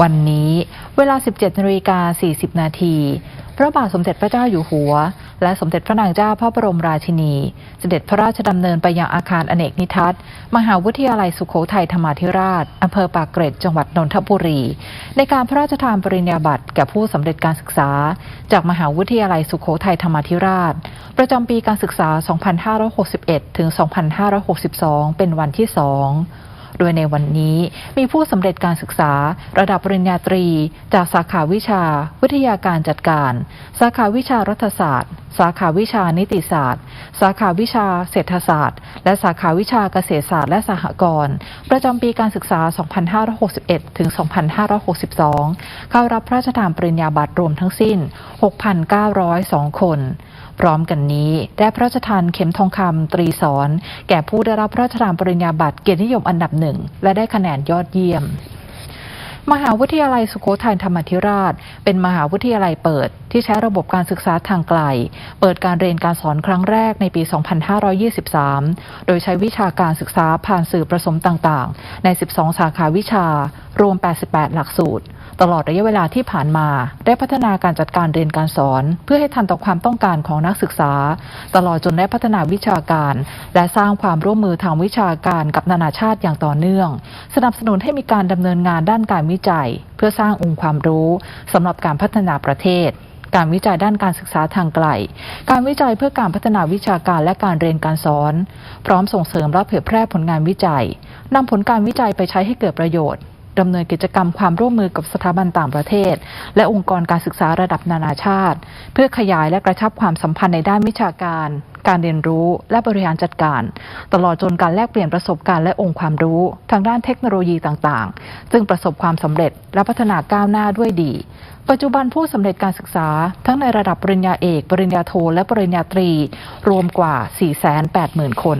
วันนี้เวลา 17นาฬิกา40 นาทีพระบาทสมเด็จพระเจ้าอยู่หัว และสมเด็จพระนางเจ้าพระบรมราชินี เสด็จพระราชดำเนินไปยังอาคารอเนกนิทัศน์ มหาวิทยาลัยสุโขทัยธรรมาธิราชอำเภอปากเกร็ดจังหวัดนนทบุรี ในการพระราชทานปริญญาบัตรแก่ผู้สำเร็จการศึกษา จากมหาวิทยาลัยสุโขทัยธรรมาธิราช ประจำปีการศึกษา 2561 ถึง 2562 เป็นวันที่สอง โดยในวันนี้มีผู้สำเร็จการศึกษา ระดับปริญญาตรี จากสาขาวิชา วิทยาการจัดการ สาขาวิชารัฐศาสตร์ สาขาวิชานิติศาสตร์ สาขาวิชาเศรษฐศาสตร์ และสาขาวิชาเกษตรศาสตร์และสหกรณ์ประจำปีการศึกษา 2561 ถึง 2562 เข้ารับพระราชทานปริญญาบัตรรวมทั้งสิ้น 6,902 คน พร้อมกันนี้ได้พระราชทานเข็มทองคำตรีสอน แก่ผู้ได้รับพระราชทานปริญญาบัตรเกียรตินิยมอันดับหนึ่ง และได้คะแนนยอดเยี่ยม มหาวิทยาลัยสุโขทัยธรรมธิราช เป็นมหาวิทยาลัยเปิด ที่ใช้ระบบการศึกษาทางไกล เปิดการเรียนการสอนครั้งแรกในปี 2523 โดยใช้วิชาการศึกษาผ่านสื่อประสมต่างๆ ใน 12 สาขาวิชา รวม 88 หลักสูตร ตลอดระยะเวลาที่ผ่านมา ได้พัฒนาการจัดการเรียนการสอน เพื่อให้ทันต่อความต้องการของนักศึกษา ตลอดจนได้พัฒนาวิชาการ และสร้างความร่วมมือทางวิชาการกับนานาชาติอย่างต่อเนื่อง สนับสนุนให้มีการดำเนินงานด้านการวิวิจัย เพื่อสร้างองค์ความรู้สำหรับการพัฒนาประเทศ การวิจัยด้านการศึกษาทางไกล การวิจัยเพื่อการพัฒนาวิชาการและการเรียนการสอน พร้อมส่งเสริมและเผยแพร่ผลงานวิจัยนำผลการวิจัยไปใช้ให้เกิดประโยชน์ดำเนินกิจกรรมความร่วมมือกับสถาบันต่างประเทศ และองค์กรการศึกษาระดับนานาชาติ เพื่อขยายและกระชับความสัมพันธ์ในด้านวิชาการ การเรียนรู้และบริหารจัดการ ตลอดจนการแลกเปลี่ยนประสบการณ์และองค์ความรู้ ทางด้านเทคโนโลยีต่างๆ ซึ่งประสบความสำเร็จและพัฒนาก้าวหน้าด้วยดี ปัจจุบันผู้สำเร็จการศึกษา ทั้งในระดับปริญญาเอก ปริญญาโท และปริญญาตรี รวมกว่า 480,000 คน